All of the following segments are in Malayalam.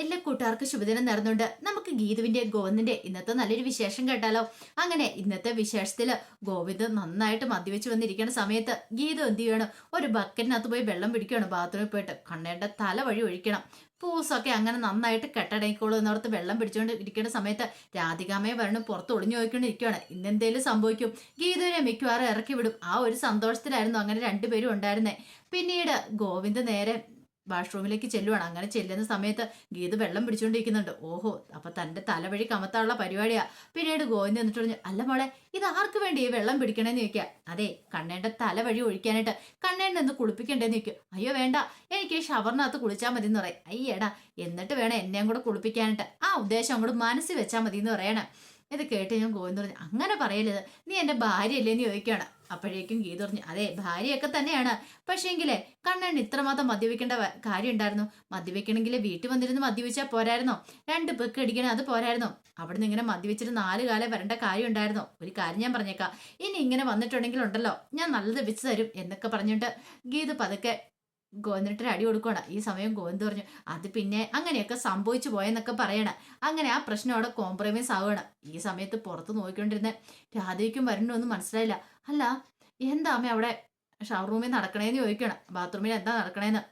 എല്ലാ കൂട്ടുകാർക്കും ശുഭദിനം നേർന്നുണ്ട് നമുക്ക് ഗീതുവിന്റെ ഗോവിന്ദിന്റെ ഇന്നത്തെ നല്ലൊരു വിശേഷം കേട്ടാലോ? അങ്ങനെ ഇന്നത്തെ വിശേഷത്തിൽ ഗോവിന്ദ് നന്നായിട്ട് മദ്യവെച്ച് വന്നിരിക്കുന്ന സമയത്ത് ഗീതു എന്ത് ചെയ്യണം? ഒരു ബക്കറ്റിനകത്ത് പോയി വെള്ളം പിടിക്കുകയാണ്. ബാത്റൂമിൽ പോയിട്ട് കണ്ണേന്റെ തല വഴി ഒഴിക്കണം. പൂസൊക്കെ അങ്ങനെ നന്നായിട്ട് കെട്ടടങ്ങിക്കോളൂ എന്നോർത്ത് വെള്ളം പിടിച്ചുകൊണ്ട് ഇരിക്കുന്ന സമയത്ത് രാധികാമയെ വരണം പുറത്ത് ഒളിഞ്ഞു നോക്കിക്കൊണ്ടിരിക്കുകയാണ് ഇന്നെന്തേലും സംഭവിക്കും. ഗീതുവിനെ മിക്കവാറും ഇറക്കി വിടും. ആ ഒരു സന്തോഷത്തിലായിരുന്നു അങ്ങനെ രണ്ടുപേരും ഉണ്ടായിരുന്നേ. പിന്നീട് ഗോവിന്ദ് നേരെ വാഷ്റൂമിലേക്ക് ചെല്ലുവാണ്. അങ്ങനെ ചെല്ലുന്ന സമയത്ത് ഗീത് വെള്ളം പിടിച്ചുകൊണ്ടിരിക്കുന്നുണ്ട് ഓഹോ അപ്പൊ തന്റെ തലവഴി കമത്താനുള്ള പരിപാടിയാ. പിന്നീട് ഗോവിന്ദ് എന്നിട്ട് പറഞ്ഞു അല്ല മോളെ ഇത് ആർക്ക് വേണ്ടി ഈ വെള്ളം പിടിക്കണേന്ന് ചോദിക്കുക അതെ കണ്ണേന്റെ തലവഴി ഒഴിക്കാനായിട്ട് കണ്ണേനെ ഒന്ന് കുളിപ്പിക്കണ്ടേന്ന് ചോദിക്കും. അയ്യോ വേണ്ട എനിക്ക് ഷവറിനകത്ത് കുളിച്ചാൽ മതി എന്ന് പറയും. അയ്യേടാ എന്നിട്ട് വേണം എന്നെയും കൂടെ കുളിപ്പിക്കാനായിട്ട്. ആ ഉദ്ദേശം അങ്ങോട്ട് മനസ്സിൽ വെച്ചാൽ മതി എന്ന് പറയണേ. ഇത് കേട്ട് ഞാൻ ഗോവിന്ദ് പറഞ്ഞു അങ്ങനെ പറയരുത്. നീ എന്റെ എന്റെ ഭാര്യയല്ലേന്ന് ചോദിക്കുകയാണ്. അപ്പോഴേക്കും ഗീത പറഞ്ഞു അതെ ഭാര്യയൊക്കെ തന്നെയാണ്. പക്ഷേങ്കിലേ കണ്ണൻ ഇത്രമാത്രം മദ്യപിക്കേണ്ട കാര്യം ഉണ്ടായിരുന്നു മദ്യപിക്കണമെങ്കിൽ വീട്ടിൽ വന്നിരുന്ന് മദ്യപിച്ചാൽ പോരായിരുന്നോ? രണ്ട് പെക്ക് അടിക്കണേ അത് പോരായിരുന്നോ? അവിടെ നിന്ന് ഇങ്ങനെ മദ്യപിച്ചിട്ട് നാല് കാലം വരേണ്ട കാര്യം ഉണ്ടായിരുന്നോ ഒരു കാര്യം ഞാൻ പറഞ്ഞേക്കാം. ഇനി ഇങ്ങനെ വന്നിട്ടുണ്ടെങ്കിൽ ഉണ്ടല്ലോ ഞാൻ നല്ലത് വെച്ച് തരും എന്നൊക്കെ പറഞ്ഞിട്ട് ഗീത പതുക്കെ ഗോവിന്ദനൊരു അടി കൊടുക്കണം ഈ സമയം ഗോവിന്ദ് പറഞ്ഞു അത് പിന്നെ അങ്ങനെയൊക്കെ സംഭവിച്ചു പോയെന്നൊക്കെ പറയണം. അങ്ങനെ ആ പ്രശ്നം അവിടെ കോംപ്രമൈസ് ആവണം ഈ സമയത്ത് പുറത്ത് നോക്കിക്കൊണ്ടിരുന്ന രാധയ്ക്കും വരണമെന്ന് മനസ്സിലായില്ല. അല്ല എന്താ അമ്മ അവിടെ ഷവർ റൂമിൽ നടക്കണേന്ന് ചോദിക്കണം ബാത്റൂമിൽ എന്താ നടക്കണേന്ന്?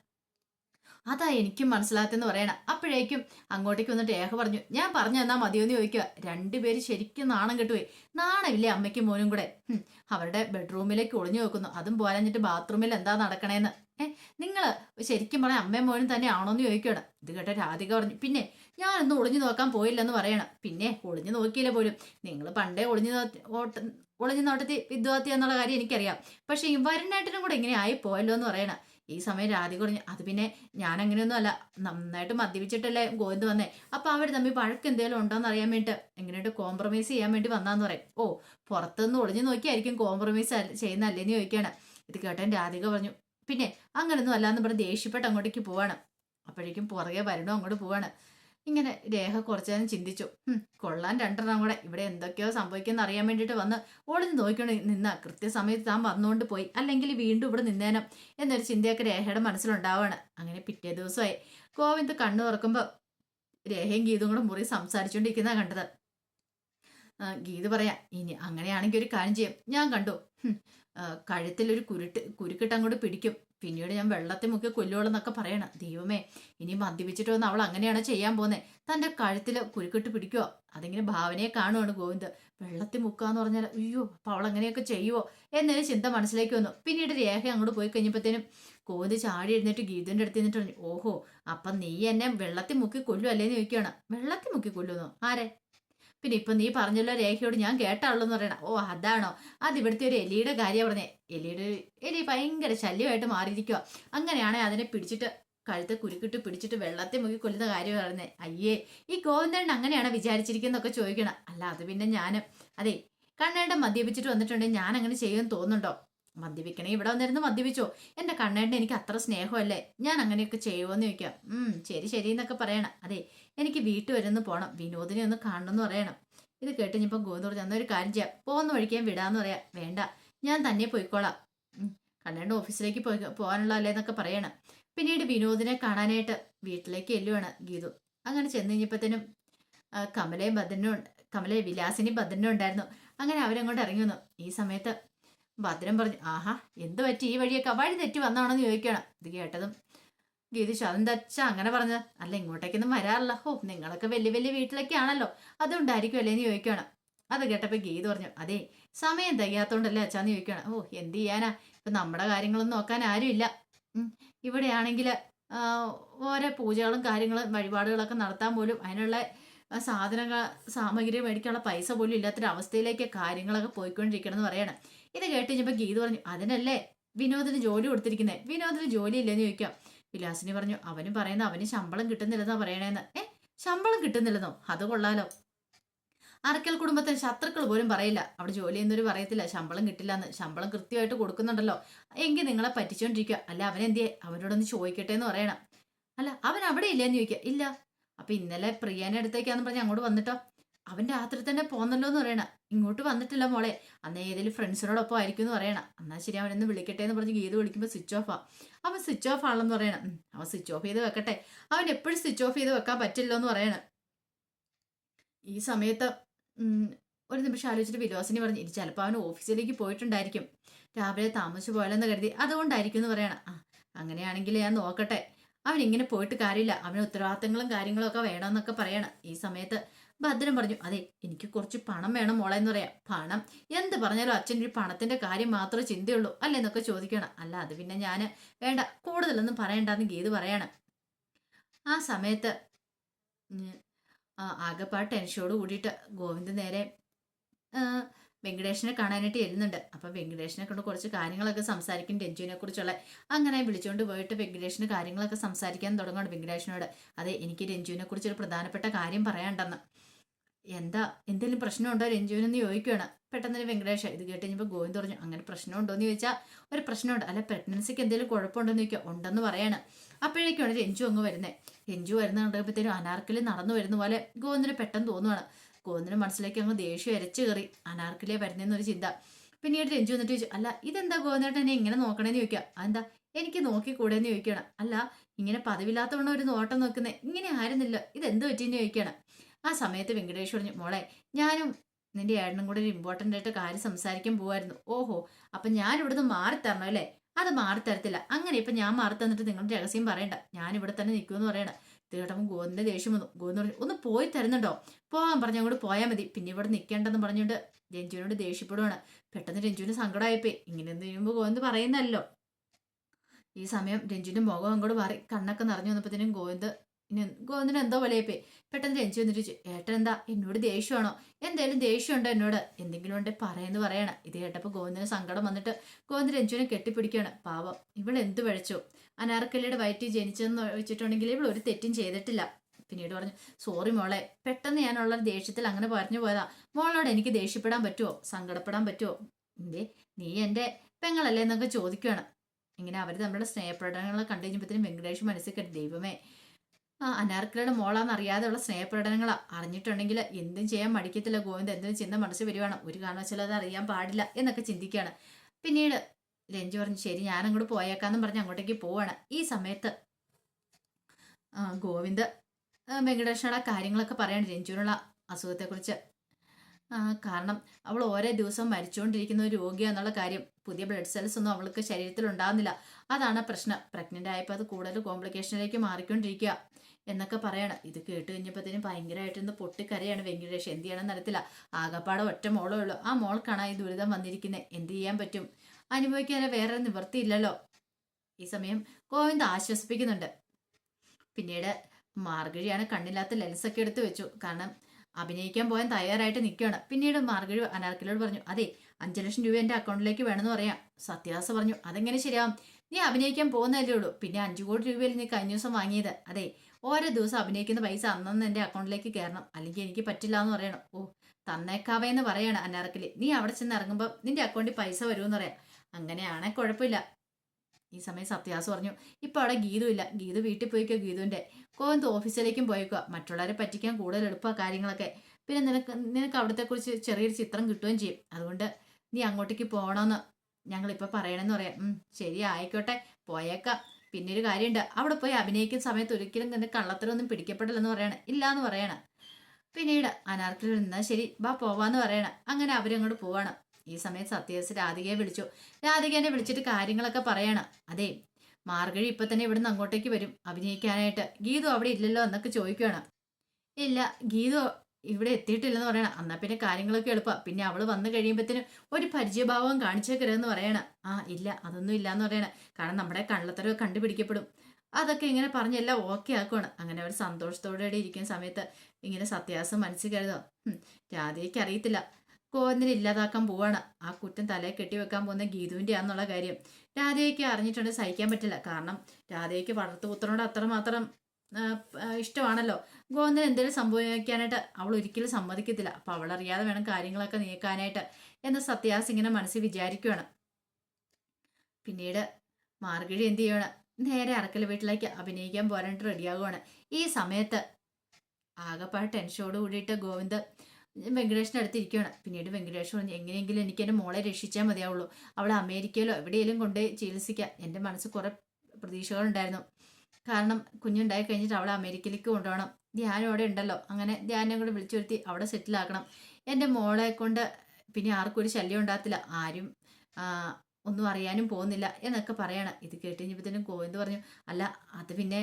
അതാ എനിക്കും മനസ്സിലാത്തെന്ന് പറയണം. അപ്പോഴേക്കും അങ്ങോട്ടേക്ക് വന്നിട്ട് ഏഹ പറഞ്ഞു ഞാൻ പറഞ്ഞു തന്നാ മതിയോന്ന് ചോദിക്കുക. രണ്ടുപേര് ശരിക്കും നാണം കെട്ടുപോയി. നാണമില്ലേ അമ്മയ്ക്കും മോനും കൂടെ? അവരുടെ ബെഡ്റൂമിലേക്ക് ഒളിഞ്ഞു നോക്കുന്നു. അതും പോരാഞ്ഞിട്ട് ബാത്റൂമിൽ എന്താ നടക്കണേന്ന്? ഏ നിങ്ങൾ ശരിക്കും പറയാം അമ്മയും മോനും തന്നെ ആണോന്ന് ചോദിക്കണം ഇത് കേട്ട രാധിക പറഞ്ഞു പിന്നെ ഞാനൊന്നും ഒളിഞ്ഞു നോക്കാൻ പോയില്ലെന്ന് പറയണം. പിന്നെ ഒളിഞ്ഞു നോക്കിയില്ല പോലും? നിങ്ങൾ പണ്ടേ ഒളിഞ്ഞു ഓട്ട ഒളിഞ്ഞു നോട്ടത്തി വിദ്വാത്തി എന്നുള്ള കാര്യം എനിക്കറിയാം. പക്ഷെ ഈ വരണായിട്ടിനും കൂടെ ഇങ്ങനെ ആയി പോയല്ലോ എന്ന് പറയണം. ഈ സമയം രാധിക കുറഞ്ഞു അത് പിന്നെ ഞാൻ അങ്ങനെയൊന്നും അല്ല. നന്നായിട്ട് മദ്യപിച്ചിട്ടല്ലേ ഗോവിന്ദ് വന്നേ. അപ്പൊ അവർ തമ്മിൽ പഴക്ക് എന്തെങ്കിലും ഉണ്ടോന്ന് അറിയാൻ വേണ്ടിട്ട് എങ്ങനെയായിട്ട് കോംപ്രമൈസ് ചെയ്യാൻ വേണ്ടി വന്നാന്ന് പറയും. ഓ പുറത്തുനിന്ന് ഒളിഞ്ഞു നോക്കിയായിരിക്കും കോംപ്രമൈസ് ചെയ്യുന്നല്ലേന്ന് ചോദിക്കാണ്. ഇത് കേട്ടൻ രാധിക പറഞ്ഞു പിന്നെ അങ്ങനൊന്നും അല്ലാന്ന് പറഞ്ഞ് ദേഷ്യപ്പെട്ട് അങ്ങോട്ടേക്ക് പോവാണ്. അപ്പോഴേക്കും പുറകെ വരണോ അങ്ങോട്ട് പോവാണ്. ഇങ്ങനെ രേഖ കുറച്ചു നേരം ചിന്തിച്ചു. കൊള്ളാൻ രണ്ടെണ്ണം കൂടെ. ഇവിടെ എന്തൊക്കെയോ സംഭവിക്കുന്ന അറിയാൻ വേണ്ടിയിട്ട് വന്ന് ഒളിഞ്ഞു നോക്കിക്കൊണ്ട് നിന്ന. കൃത്യസമയത്ത് താൻ വന്നുകൊണ്ട് പോയി. അല്ലെങ്കിൽ വീണ്ടും ഇവിടെ നിന്നേനം എന്നൊരു ചിന്തയൊക്കെ രേഖയുടെ മനസ്സിലുണ്ടാവാണ്. അങ്ങനെ പിറ്റേ ദിവസമായി. ഗോവിന്ദ് കണ്ണു തുറക്കുമ്പോൾ രേഖയും ഗീതും കൂടെ മുറി സംസാരിച്ചുകൊണ്ടിരിക്കുന്ന കണ്ടത്. ഗീത പറയാ ഇനി അങ്ങനെയാണെങ്കിൽ ഒരു കാര്യം ചെയ്യാം. ഞാൻ കണ്ടു. കഴുത്തിലൊരു കുരുട്ട് കുരുക്കിട്ട് അങ്ങോട്ട് പിടിക്കും. പിന്നീട് ഞാൻ വെള്ളത്തിൽ മുക്കി കൊല്ലുവോളെന്നൊക്കെ പറയണം. ദൈവമേ ഇനി മദ്യപിച്ചിട്ട് വന്ന് അവൾ അങ്ങനെയാണോ ചെയ്യാൻ പോകുന്നത് തന്റെ കഴുത്തിൽ കുരുക്കിട്ട് പിടിക്കുവോ? അതിങ്ങനെ ഭാവനയെ കാണുവാണ് ഗോവിന്ദ്. വെള്ളത്തിൽ മുക്കാന്ന് പറഞ്ഞാൽ അയ്യോ അപ്പോൾ അവൾ അങ്ങനെയൊക്കെ ചെയ്യുവോ? എന്നൊരു ചിന്ത മനസ്സിലേക്ക് വന്നു. പിന്നീട് രേഖ അങ്ങോട്ട് പോയി കഴിഞ്ഞപ്പോഴത്തേനും ഗോവിന്ദ് ചാടി എഴുന്നേറ്റ് ഗീതന്റെ അടുത്ത് നിന്നിട്ട് പറഞ്ഞു ഓഹോ അപ്പം നീ എന്നെ വെള്ളത്തിൽ മുക്കി കൊല്ലു അല്ലേന്ന് ചോദിക്കുകയാണ്. വെള്ളത്തിൽ മുക്കി കൊല്ലുന്നു ആരെ? പിന്നെ ഇപ്പൊ നീ പറഞ്ഞല്ലോ രേഖയോട് ഞാൻ കേട്ടാളൂ എന്ന് പറയണ. ഓ അതാണോ? അത് ഇവിടുത്തെ ഒരു എലിയുടെ കാര്യം പറഞ്ഞേ. എലിയുടെ എലി ഭയങ്കര ശല്യമായിട്ട് മാറിയിരിക്കുക അങ്ങനെയാണെ അതിനെ പിടിച്ചിട്ട് കഴുത്ത് കുരുക്കിട്ട് പിടിച്ചിട്ട് വെള്ളത്തെ മുക്കി കൊല്ലുന്ന കാര്യം പറഞ്ഞത് അയ്യേ ഈ ഗോവിന്ദൻ അങ്ങനെയാണ് വിചാരിച്ചിരിക്കുന്നൊക്കെ ചോദിക്കണം? അല്ല അത് പിന്നെ ഞാനും അതെ കണ്ണേണ്ട മദ്യപിച്ചിട്ട് വന്നിട്ടുണ്ടെങ്കിൽ ഞാൻ അങ്ങനെ ചെയ്യുമെന്ന് തോന്നുന്നുണ്ടോ? മദ്യപിക്കണേ. ഇവിടെ വന്നിരുന്ന് മദ്യപിച്ചോ? എന്റെ കണ്ണേണ്ട എനിക്ക് അത്ര സ്നേഹമല്ലേ? ഞാൻ അങ്ങനെയൊക്കെ ചെയ്യുമോന്ന് ചോദിക്കാം. ഉം ശരി ശരി എന്നൊക്കെ പറയണം. അതെ എനിക്ക് വീട്ടിൽ വരുന്ന് പോണം. വിനോദിനെ ഒന്ന് കാണണം എന്ന് പറയണം. ഇത് കേട്ട് ഇനിയിപ്പോൾ ഗോവിന്ദ് പറഞ്ഞു "എന്നാ ഒരു കാര്യം ചെയ്യാം. പോകുന്ന വഴിക്കാൻ വിടാന്ന് പറയാം. വേണ്ട ഞാൻ തന്നെ പോയിക്കോളാം. കണ്ണേണ്ട ഓഫീസിലേക്ക് പോയി പോകാനുള്ള അല്ലേ എന്നൊക്കെ പറയണം. പിന്നീട് വിനോദിനെ കാണാനായിട്ട് വീട്ടിലേക്ക് എല്ലുവാണ് ഗീതു. അങ്ങനെ ചെന്ന് കഴിഞ്ഞപ്പോഴത്തേനും കമലയും ഭദ്രനും കമലയും വിലാസിനെയും ഭദ്രനും ഉണ്ടായിരുന്നു. അങ്ങനെ അവരങ്ങോട്ട് ഇറങ്ങി വന്നു. ഈ സമയത്ത് ഭദ്രൻ പറഞ്ഞു ആഹാ എന്ത് പറ്റി? ഈ വഴിയൊക്കെ വഴി തെറ്റി വന്നാണെന്ന് ചോദിക്കണം ഇത് കേട്ടതും ഗീതിഷ് അതെന്താ അങ്ങനെ പറഞ്ഞത് അല്ല ഇങ്ങോട്ടേക്കൊന്നും വരാറില്ല. ഹോ നിങ്ങളൊക്കെ വലിയ വലിയ വീട്ടിലൊക്കെ ആണല്ലോ അതുകൊണ്ടായിരിക്കും അല്ലേന്ന് ചോദിക്കണം അത് കേട്ടപ്പോ ഗീത പറഞ്ഞു അതെ സമയം തികയാത്തോണ്ടല്ലേ അച്ഛാന്ന് ചോദിക്കണം ഓ എന്ത് ചെയ്യാനാ? ഇപ്പൊ നമ്മുടെ കാര്യങ്ങളൊന്നും നോക്കാൻ ആരുമില്ല. ഇവിടെയാണെങ്കിൽ ഓരോ പൂജകളും കാര്യങ്ങളും വഴിപാടുകളൊക്കെ നടത്താൻ പോലും അതിനുള്ള ആ, സാധനങ്ങൾ സാമഗ്രി മേടിക്കാനുള്ള പൈസ പോലും ഇല്ലാത്തൊരവസ്ഥയിലേക്ക് കാര്യങ്ങളൊക്കെ പോയിക്കൊണ്ടിരിക്കണമെന്ന് പറയണം. ഇത് കേട്ട് കഴിഞ്ഞപ്പോൾ ഗീത പറഞ്ഞു അതിനല്ലേ? വിനോദിന് ജോലി കൊടുത്തിരിക്കുന്നത് വിനോദിന് ജോലി ഇല്ലെന്ന് ചോദിക്കാം. വിലാസിനി പറഞ്ഞു അവനും പറയുന്ന അവന് ശമ്പളം കിട്ടുന്നില്ലെന്നാ പറയണേന്ന്. ഏ? ശമ്പളം കിട്ടുന്നില്ലെന്നോ? അത് കൊള്ളാലോ. അറക്കൽ കുടുംബത്തിന് ശത്രുക്കൾ പോലും പറയില്ല. അവിടെ ജോലി എന്നൊരു പറയത്തില്ല ശമ്പളം കിട്ടില്ല എന്ന് ശമ്പളം കൃത്യമായിട്ട് കൊടുക്കുന്നുണ്ടല്ലോ. എങ്കിൽ നിങ്ങളെ പറ്റിച്ചോണ്ടിരിക്കുക അല്ല അവനെന്തിയെ? അവനോടൊന്ന് ചോദിക്കട്ടെ എന്ന് പറയണം. അല്ല അവൻ അവിടെ ഇല്ലെന്ന് ചോദിക്കുക ഇല്ല. അപ്പൊ ഇന്നലെ പ്രിയനെ അടുത്തേക്കാന്ന് പറഞ്ഞ് അങ്ങോട്ട് വന്നിട്ടോ. അവൻ രാത്രി തന്നെ പോന്നല്ലോ എന്ന് പറയണ. ഇങ്ങോട്ട് വന്നിട്ടില്ല മോളെ. അന്ന് ഏതെങ്കിലും ഫ്രണ്ട്സിനോടൊപ്പം ആയിരിക്കും എന്ന് പറയണ. എന്നാ ശരി അവനൊന്ന് വിളിക്കട്ടെ എന്ന് പറഞ്ഞ് ഗീത് വിളിക്കുമ്പോൾ സ്വിച്ച് ഓഫ് ഓഫാ അവൻ സ്വിച്ച് ഓഫ് ആണെന്ന് പറയണം. അവൻ സ്വിച്ച് ഓഫ് ചെയ്ത് വെക്കട്ടെ. അവൻ എപ്പോഴും സ്വിച്ച് ഓഫ് ചെയ്ത് വെക്കാൻ പറ്റില്ലോ എന്ന് പറയണ. ഈ സമയത്ത് ഒരു നിമിഷം ആലോചിച്ചിട്ട് വിലോസിനി പറഞ്ഞു ഇനി ചിലപ്പോൾ അവൻ ഓഫീസിലേക്ക് പോയിട്ടുണ്ടായിരിക്കും. രാവിലെ താമസിച്ചു പോയാലെന്ന് കരുതി അതുകൊണ്ടായിരിക്കും എന്ന് പറയണം. ആ അങ്ങനെയാണെങ്കിൽ ഞാൻ നോക്കട്ടെ. അവൻ ഇങ്ങനെ പോയിട്ട് കാര്യമില്ല. അവന് ഉത്തരവാദിത്തങ്ങളും കാര്യങ്ങളും ഒക്കെ വേണമെന്നൊക്കെ പറയണം. ഈ സമയത്ത് ഭദ്രൻ പറഞ്ഞു അതെ എനിക്ക് കുറച്ച് പണം വേണം മോളെ എന്ന് പറയാം. പണം? എന്ത് പറഞ്ഞാലും അച്ഛൻ ഒരു പണത്തിന്റെ കാര്യം മാത്രമേ ചിന്തയുള്ളൂ അല്ലേ? എന്നൊക്കെ ചോദിക്കണം അല്ല അത് പിന്നെ ഞാൻ വേണ്ട. കൂടുതലൊന്നും പറയണ്ടെന്ന് ഗീത് പറയണം. ആ സമയത്ത് ആകെപ്പാട് ടെൻഷനോട് കൂടിയിട്ട് ഗോവിന്ദ് നേരെ വെങ്കടേഷിനെ കാണാനായിട്ട് ചെല്ലുന്നുണ്ട് അപ്പൊ വെങ്കടേഷിനെ കൊണ്ട് കുറച്ച് കാര്യങ്ങളൊക്കെ സംസാരിക്കും രഞ്ജുവിനെ കുറിച്ചുള്ള. അങ്ങനെ വിളിച്ചുകൊണ്ട് പോയിട്ട് വെങ്കടേഷിന് കാര്യങ്ങളൊക്കെ സംസാരിക്കാൻ തുടങ്ങുകയാണ് വെങ്കടേഷിനോട്. അതെ എനിക്ക് രഞ്ജുവിനെ കുറിച്ചൊരു പ്രധാനപ്പെട്ട കാര്യം പറയാണ്ടെന്ന് എന്താ എന്തെങ്കിലും പ്രശ്നമുണ്ടോ രഞ്ജുവിനെന്ന് ചോദിക്കുകയാണ് പെട്ടെന്ന് വെങ്കടേഷ് ഇത് കേട്ട് കഴിഞ്ഞപ്പോൾ ഗോവിന്ദ് പറഞ്ഞു അങ്ങനെ പ്രശ്നമുണ്ടോ? എന്ന് ചോദിച്ചാൽ ഒരു പ്രശ്നമുണ്ട്. അല്ല പ്രഗ്നൻസിക്ക് എന്തെങ്കിലും കുഴപ്പമുണ്ടോ? എന്ന് ചോദിക്കുക ഉണ്ടെന്ന് പറയാണ്. അപ്പോഴേക്കാണ് രഞ്ജു അങ്ങ് വരുന്നത് രഞ്ജു വരുന്ന കണ്ടപ്പോഴത്തേനും അനാർക്കലി നടന്നു വരുന്ന പോലെ ഗോവിന്ദിന് പെട്ടെന്ന് തോന്നുവാണ്. ഗോവിന്ദിന് മനസ്സിലേക്ക് അങ്ങ് ദേഷ്യം അരച്ചു കയറി. അനാർക്കലിയെ വരുന്നതെന്നൊരു ചിന്ത. പിന്നീട് രഞ്ജു വന്നിട്ട് ചോദിച്ചു അല്ല ഇതെന്താ ഗോന്നേട്ടൻ എന്നെ ഇങ്ങനെ നോക്കണേന്ന് ചോദിക്കുക അതെന്താ എനിക്ക് നോക്കിക്കൂടെന്ന് ചോദിക്കണം. അല്ല ഇങ്ങനെ പതിവില്ലാത്തവണ്ണം ഒരു നോട്ടം നോക്കുന്നേ ഇങ്ങനെ ആയിരുന്നില്ല. ഇതെന്ത് പറ്റിയെന്ന് ചോദിക്കണം. ആ സമയത്ത് വെങ്കടേഷ് പറഞ്ഞു മോളെ ഞാനും നിന്റെ ഏട്ടനും കൂടെ ഒരു ഇമ്പോർട്ടന്റ് ആയിട്ട് കാര്യം സംസാരിക്കാൻ പോവായിരുന്നു. ഓഹോ അപ്പൊ ഞാൻ ഇവിടുന്ന് മാറി തരണം അല്ലേ? അത് മാറി തരത്തില്ല അങ്ങനെ ഇപ്പൊ ഞാൻ മാറി തന്നിട്ട് നിങ്ങളുടെ രഹസ്യം പറയണ്ട. ഞാൻ ഇവിടെ തന്നെ നിൽക്കുമെന്ന് പറയണ. തീട്ടപ്പം ഗോവിന്ദന്റെ ദേഷ്യം വന്നു. ഗോവിന്ദ് പറഞ്ഞു ഒന്ന് പോയി തരുന്നുണ്ടോ? പോവാൻ പറഞ്ഞു അങ്ങോട്ട് പോയാൽ മതി. പിന്നെ ഇവിടെ നിൽക്കേണ്ടെന്ന് പറഞ്ഞുകൊണ്ട് രഞ്ജുവിനോട് ദേഷ്യപ്പെടുവാണ്. പെട്ടെന്ന് രഞ്ജുവിന് സങ്കടമായിപ്പോയി ഇങ്ങനെ ചെയ്യുമ്പോൾ ഗോവിന്ദ് പറയുന്നല്ലോ? ഈ സമയം രഞ്ജുവിന്റെ മുഖം അങ്ങോട്ട് മാറി. കണ്ണൊക്കെ നിറഞ്ഞു വന്നപ്പോഴത്തേനും ഗോവിന്ദ് ഇനി ഗോവിന്ദിന് എന്തോ പോലെയായിപ്പോയി പെട്ടെന്ന് രഞ്ജു വന്നിട്ട് ഏട്ടൻ എന്താ എന്നോട് ദേഷ്യമാണോ? എന്തായാലും ദേഷ്യമുണ്ടോ എന്നോട്? എന്തെങ്കിലും ഉണ്ടെ പറയുന്നു പറയണം. ഇത് കേട്ടപ്പോൾ ഗോവിന്ദന് സങ്കടം വന്നിട്ട് ഗോവിന്ദ് രഞ്ജുവിനെ കെട്ടിപ്പിടിക്കുകയാണ്. പാവം ഇവൾ എന്ത് പഴച്ചു അനാർക്കലിയുടെ വയറ്റിൽ ജനിച്ചതെന്ന് വെച്ചിട്ടുണ്ടെങ്കിൽ ഇവൾ ഒരു തെറ്റും ചെയ്തിട്ടില്ല. പിന്നീട് പറഞ്ഞു സോറി മോളെ പെട്ടെന്ന് ഞാനുള്ള ദേഷ്യത്തിൽ അങ്ങനെ പറഞ്ഞു പോയതാ. മോളോട് എനിക്ക് ദേഷ്യപ്പെടാൻ പറ്റുമോ? സങ്കടപ്പെടാൻ പറ്റുമോ? എന്തേ നീ എന്റെ പെങ്ങളല്ലേ എന്നൊക്കെ ചോദിക്കുകയാണ്. ഇങ്ങനെ അവർ തമ്മിലുള്ള സ്നേഹപ്രകടനങ്ങളെ കണ്ടു കഴിഞ്ഞപ്പോഴത്തേനും വെങ്കടേഷ് മനസ്സിൽ കെട്ടി ദൈവമേ അനാർക്കലിയുടെ മോളാന്ന് അറിയാതെയുള്ള സ്നേഹപ്രകടനങ്ങളാ. അറിഞ്ഞിട്ടുണ്ടെങ്കിൽ എന്തും ചെയ്യാൻ മടിക്കത്തില്ല ഗോവിന്ദ്. എന്തും ചിന്ത മനസ്സ് വരുവാണ് ഒരു കാരണവശാലും അത് അറിയാൻ പാടില്ല എന്നൊക്കെ ചിന്തിക്കുകയാണ്. പിന്നീട് രഞ്ജു പറഞ്ഞു ശരി ഞാൻ അങ്ങോട്ട് പോയേക്കാന്നും പറഞ്ഞ് അങ്ങോട്ടേക്ക് പോവാണ്. ഈ സമയത്ത് ഗോവിന്ദ് വെങ്കടേഷയുടെ കാര്യങ്ങളൊക്കെ പറയാണ് രഞ്ജുവിനുള്ള അസുഖത്തെക്കുറിച്ച്. കാരണം അവൾ ഓരോ ദിവസം മരിച്ചുകൊണ്ടിരിക്കുന്ന ഒരു രോഗിയാന്നുള്ള കാര്യം. പുതിയ ബ്ലഡ് സെൽസ് ഒന്നും അവൾക്ക് ശരീരത്തിൽ ഉണ്ടാകുന്നില്ല അതാണ് പ്രശ്നം. പ്രഗ്നന്റ് ആയപ്പോൾ അത് കൂടുതൽ കോംപ്ലിക്കേഷനിലേക്ക് മാറിക്കൊണ്ടിരിക്കുക. എന്നൊക്കെ പറയണം. ഇത് കേട്ട് കഴിഞ്ഞപ്പോഴത്തേനും ഭയങ്കരമായിട്ടൊന്ന് പൊട്ടിക്കരയാണ് വെങ്കടേഷ്. എന്ത് ചെയ്യണമെന്ന് അറിയത്തില്ല ആകപ്പാടെ ഒറ്റ മോളേ ഉള്ളൂ. ആ മോൾക്കാണ് ഈ ദുരിതം വന്നിരിക്കുന്നത് എന്ത് ചെയ്യാൻ പറ്റും? അനുഭവിക്കാൻ വേറെ നിവൃത്തിയില്ലല്ലോ. ഈ സമയം ഗോവിന്ദ് ആശ്വസിപ്പിക്കുന്നുണ്ട്. പിന്നീട് മാർഗഴിയാണ് കണ്ണില്ലാത്ത ലെൻസൊക്കെ എടുത്തു വെച്ചു. കാരണം അഭിനയിക്കാൻ പോകാൻ തയ്യാറായിട്ട് നിൽക്കുകയാണ് പിന്നീട് മാർഗഴി അനാർക്കിലോട് പറഞ്ഞു അതെ അഞ്ചു ലക്ഷം രൂപ എന്റെ അക്കൗണ്ടിലേക്ക് വേണമെന്ന് പറയാം. സത്യാസ പറഞ്ഞു അതെങ്ങനെ ശരിയാവും? നീ അഭിനയിക്കാൻ പോകുന്നതല്ലേ ഉള്ളൂ. പിന്നെ അഞ്ചു കോടി രൂപയിൽ നീ കഴിഞ്ഞ ദിവസം വാങ്ങിയത്. അതെ ഓരോ ദിവസം അഭിനയിക്കുന്ന പൈസ അന്നന്ന് എന്റെ അക്കൗണ്ടിലേക്ക് കയറണം. അല്ലെങ്കിൽ എനിക്ക് പറ്റില്ല എന്ന് പറയണം. ഓ തന്നേക്കാവേന്ന് പറയാണ് അനാർക്കലി നീ അവിടെ ചെന്ന് ഇറങ്ങുമ്പോൾ നിന്റെ അക്കൗണ്ടിൽ പൈസ വരുമെന്ന് പറയാം. അങ്ങനെയാണെ കുഴപ്പമില്ല. ഈ സമയം സത്യാസ് പറഞ്ഞു ഇപ്പൊ അവിടെ ഗീതു ഇല്ല. ഗീതു വീട്ടിൽ പോയിക്കോ ഗീതുവിന്റെ. കോവന്ത് ഓഫീസിലേക്കും പോയേക്കുക മറ്റുള്ളവരെ പറ്റിക്കാൻ കൂടുതൽ എളുപ്പ കാര്യങ്ങളൊക്കെ. പിന്നെ നിനക്ക് നിനക്ക് അവിടത്തെ കുറിച്ച് ചെറിയൊരു ചിത്രം കിട്ടുകയും ചെയ്യും. അതുകൊണ്ട് നീ അങ്ങോട്ടേക്ക് പോകണമെന്ന് ഞങ്ങളിപ്പോൾ പറയണമെന്ന് പറയാം. ശരി ആയിക്കോട്ടെ. പോയേക്കാം. പിന്നെ ഒരു കാര്യമുണ്ട് അവിടെ പോയി അഭിനയിക്കുന്ന സമയത്ത് ഒരിക്കലും തന്നെ കള്ളത്തരൊന്നും പിടിക്കപ്പെടില്ലെന്ന് പറയണം. ഇല്ല എന്ന് പറയണം. പിന്നീട് അനാർക്കലി നിന്നാൽ ശരി ബാ പോവാന്ന് പറയണം. അങ്ങനെ അവരങ്ങോട്ട് പോവാണ്. ഈ സമയത്ത് സത്യസ് രാധികയെ വിളിച്ചു. രാധികേനെ വിളിച്ചിട്ട് കാര്യങ്ങളൊക്കെ പറയണം. അതെ മാർഗഴി ഇപ്പൊ തന്നെ ഇവിടുന്ന് അങ്ങോട്ടേക്ക് വരും അഭിനയിക്കാനായിട്ട്. ഗീതു അവിടെ ഇല്ലല്ലോ എന്നൊക്കെ ചോദിക്കുകയാണ് ഇല്ല ഗീതു ഇവിടെ എത്തിയിട്ടില്ലെന്ന് പറയണം. എന്നാ പിന്നെ കാര്യങ്ങളൊക്കെ എളുപ്പ. പിന്നെ അവൾ വന്നു കഴിയുമ്പോഴത്തേനും ഒരു പരിചയഭാവം കാണിച്ചേക്കരുതെന്ന് പറയണം. ആ ഇല്ല അതൊന്നും ഇല്ല എന്ന് പറയണം. കാരണം നമ്മുടെ കള്ളത്തരവ് കണ്ടുപിടിക്കപ്പെടും. അതൊക്കെ ഇങ്ങനെ പറഞ്ഞെല്ലാം ഓക്കെ ആക്കുവാണ്. അങ്ങനെ അവർ സന്തോഷത്തോടെ ഇരിക്കുന്ന സമയത്ത് ഇങ്ങനെ സത്യാസം മനസ്സിൽ കരുതോ? രാധയ്ക്ക് അറിയത്തില്ല. കോവന്തിനെ ഇല്ലാതാക്കാൻ പോവാണ്. ആ കുറ്റം തലയെ കെട്ടിവെക്കാൻ പോകുന്ന ഗീതുവിന്റെ ആന്നുള്ള കാര്യം. രാധയ്ക്ക് അറിഞ്ഞിട്ടുണ്ട് സഹിക്കാൻ പറ്റില്ല. കാരണം രാധയ്ക്ക് വളർത്തുപുത്രനോട് അത്രമാത്രം ആ, ആ, ഇഷ്ടമാണല്ലോ. ഗോവിന്ദൻ എന്തെങ്കിലും സംഭവിക്കാനായിട്ട് അവൾ ഒരിക്കലും സമ്മതിക്കത്തില്ല. അപ്പൊ അവൾ അറിയാതെ വേണം കാര്യങ്ങളൊക്കെ നീക്കാനായിട്ട് എന്ന് സത്യാസ് ഇങ്ങനെ മനസ്സിൽ വിചാരിക്കുകയാണ് പിന്നീട് മാർഗഴി എന്ത് ചെയ്യണം നേരെ അറക്കൽ വീട്ടിലേക്ക് അഭിനയിക്കാൻ പോരാനായിട്ട് റെഡിയാകുവാണ്. ഈ സമയത്ത് ആകെപ്പാട് ടെൻഷനോട് കൂടിയിട്ട് ഗോവിന്ദ് വെങ്കടേഷിന്റെ അടുത്ത് ഇരിക്കുകയാണ് പിന്നീട് വെങ്കടേഷ് പറഞ്ഞു എങ്ങനെയെങ്കിലും എനിക്ക് എന്റെ മോളെ രക്ഷിച്ചാൽ മതിയാവുള്ളൂ. അവളെ അമേരിക്കയിലോ എവിടെയെങ്കിലും കൊണ്ട് ചികിത്സിക്കാം. എന്റെ മനസ്സിൽ കുറേ പ്രതീക്ഷകളുണ്ടായിരുന്നു. കാരണം കുഞ്ഞുണ്ടായി കഴിഞ്ഞിട്ട് അവളെ അമേരിക്കയിലേക്ക് കൊണ്ടുപോകണം. ധ്യാനം അവിടെ ഉണ്ടല്ലോ. അങ്ങനെ ധ്യാനം കൂടെ വിളിച്ചു വരുത്തി അവിടെ സെറ്റിലാക്കണം എന്റെ മോളെ കൊണ്ട് പിന്നെ ആർക്കും ഒരു ശല്യം ഉണ്ടാകത്തില്ല. ആരും ഒന്നും അറിയാനും പോകുന്നില്ല എന്നൊക്കെ പറയണം. ഇത് കേട്ട് കഴിഞ്ഞപ്പോഴത്തേനും ഗോവിന്ദ് പറഞ്ഞു അല്ല അത് പിന്നെ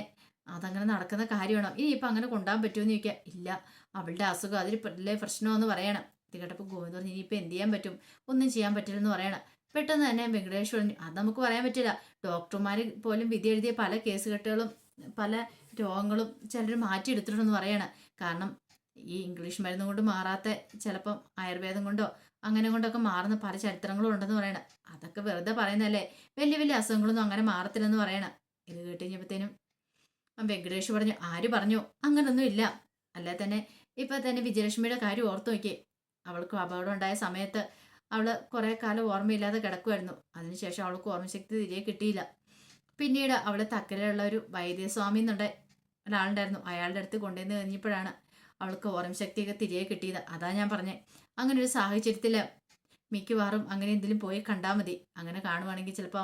അതങ്ങനെ നടക്കുന്ന കാര്യമാണോ? ഇനി ഇപ്പം അങ്ങനെ കൊണ്ടുപോകാൻ പറ്റുമെന്ന് ചോദിക്കുക ഇല്ല അവളുടെ അസുഖം അതിൽ വലിയ പ്രശ്നമെന്ന് പറയണം. ഇത് കേട്ടപ്പോൾ ഗോവിന്ദ് പറഞ്ഞു ഇനിയിപ്പോൾ എന്ത് ചെയ്യാൻ പറ്റും? ഒന്നും ചെയ്യാൻ പറ്റില്ലെന്ന് പറയണം. പെട്ടെന്ന് തന്നെ വെങ്കടേഷ് പറഞ്ഞു അത് നമുക്ക് പറയാൻ പറ്റില്ല. ഡോക്ടർമാർ പോലും വിധി എഴുതിയ പല കേസ് കെട്ടുകളും പല രോഗങ്ങളും ചിലർ മാറ്റിയെടുത്തിട്ടുണ്ടെന്ന് പറയാണ്. കാരണം ഈ ഇംഗ്ലീഷ് മരുന്ന് കൊണ്ട് മാറാത്ത ചിലപ്പം ആയുർവേദം കൊണ്ടോ അങ്ങനെ കൊണ്ടൊക്കെ മാറുന്ന പല ചരിത്രങ്ങളും ഉണ്ടെന്ന് പറയണം. അതൊക്കെ വെറുതെ പറയുന്നതല്ലേ? വലിയ വലിയ അസുഖങ്ങളൊന്നും അങ്ങനെ മാറത്തില്ലെന്ന് പറയണം. ഇത് കേട്ട് കഴിഞ്ഞപ്പോഴത്തേനും വെങ്കടേഷ് പറഞ്ഞു ആര് പറഞ്ഞു? അങ്ങനൊന്നും ഇല്ല. അല്ലാതെ തന്നെ ഇപ്പം തന്നെ വിജയലക്ഷ്മിയുടെ കാര്യം ഓർത്തു നോക്കിയേ. അവൾക്ക് അപകടം ഉണ്ടായ സമയത്ത് അവൾ കുറെ കാലം ഓർമ്മയില്ലാതെ കിടക്കുമായിരുന്നു അതിനുശേഷം അവൾക്ക് ഓർമ്മശക്തി തിരികെ കിട്ടിയില്ല. പിന്നീട് അവളെ തക്കരയുള്ള ഒരു വൈദ്യസ്വാമി എന്നുണ്ട് ഒരാളുണ്ടായിരുന്നു അയാളുടെ അടുത്ത് കൊണ്ടുവന്ന് കഴിഞ്ഞപ്പോഴാണ് അവൾക്ക് ഓർമ്മശക്തിയൊക്കെ തിരികെ കിട്ടിയത്. അതാ ഞാൻ പറഞ്ഞത് അങ്ങനെ ഒരു സാഹചര്യത്തിൽ മിക്കവാറും അങ്ങനെ എന്തെങ്കിലും പോയി കണ്ടാൽ മതി. അങ്ങനെ കാണുവാണെങ്കിൽ ചിലപ്പോൾ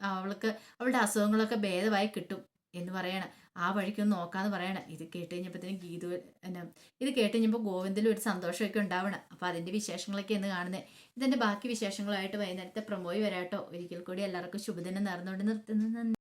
അവൾക്ക് അവളുടെ അസുഖങ്ങളൊക്കെ ഭേദമായി കിട്ടും. എന്ന് പറയണം. ആ വഴിക്കൊന്ന് നോക്കാന്ന് പറയണം. ഇത് കേട്ട് കഴിഞ്ഞപ്പോഴത്തേനും ഗീതു എന്നാ ഇത് കേട്ട് കഴിഞ്ഞപ്പോൾ ഗോവിന്ദിലും ഒരു സന്തോഷമൊക്കെ ഉണ്ടാവണം. അപ്പോൾ അതിന്റെ വിശേഷങ്ങളൊക്കെ എന്ന് കാണുന്നത് ഇതിന്റെ ബാക്കി വിശേഷങ്ങളായിട്ട് വൈകുന്നേരത്തെ പ്രമോയി വരാട്ടോ. ഒരിക്കൽ കൂടി എല്ലാവർക്കും ശുഭദിനം നേർന്നുകൊണ്ട് നിർത്തുന്നു.